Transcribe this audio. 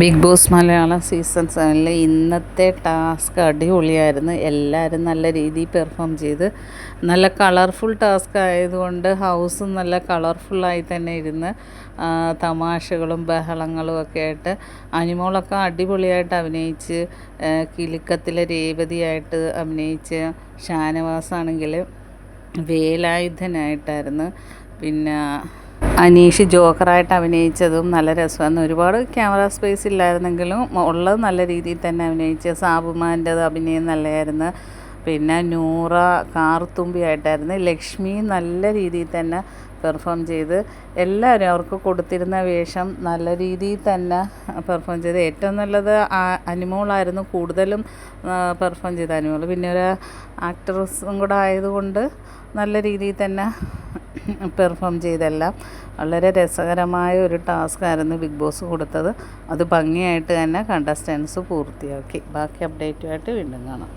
Big Boss Malayalam season സെവനിലെ ഇന്നത്തെ task അടിപൊളിയായിരുന്നു. എല്ലാവരും നല്ല രീതിയിൽ പെർഫോം ചെയ്ത് നല്ല കളർഫുൾ ടാസ്ക് ആയതുകൊണ്ട് ഹൗസ് നല്ല കളർഫുള്ളായി തന്നെ ഇരുന്ന് തമാശകളും ബഹളങ്ങളും ഒക്കെ ആയിട്ട് അനിമോളൊക്കെ അടിപൊളിയായിട്ട് അഭിനയിച്ച് കിലുക്കത്തിലെ രേവതിയായിട്ട് അഭിനയിച്ച് ഷാനവാസാണെങ്കിൽ വേലായുധനായിട്ടായിരുന്നു. പിന്നെ അനീഷ് ജോക്കറായിട്ട് അഭിനയിച്ചതും നല്ല രസമാണ് ഒരുപാട് ക്യാമറ സ്പേസ് ഇല്ലായിരുന്നെങ്കിലും ഉള്ളത് നല്ല രീതിയിൽ തന്നെ അഭിനയിച്ച സാബുമാന്റെ അഭിനയം നല്ലതായിരുന്നു. പിന്നെ നൂറ കാർത്തുമ്പിയായിട്ടായിരുന്നു ലക്ഷ്മി നല്ല രീതിയിൽ തന്നെ പെർഫോം ചെയ്ത് എല്ലാവരും അവർക്ക് കൊടുത്തിരുന്ന വേഷം നല്ല രീതിയിൽ തന്നെ പെർഫോം ചെയ്ത്. ഏറ്റവും നല്ലത് അനിമോളായിരുന്നു കൂടുതലും പെർഫോം ചെയ്ത അനിമോൾ പിന്നെ ഒരു ആക്ട്രസും കൂടെ ആയതുകൊണ്ട് നല്ല രീതിയിൽ തന്നെ പെർഫോം ചെയ്തെല്ലാം വളരെ രസകരമായ ഒരു ടാസ്ക് ആയിരുന്നു ബിഗ് ബോസ് കൊടുത്തത്. അത് ഭംഗിയായിട്ട് തന്നെ കണ്ടസ്റ്റൻസ് പൂർത്തിയാക്കി. ബാക്കി അപ്ഡേറ്റുമായിട്ട് വീണ്ടും കാണാം.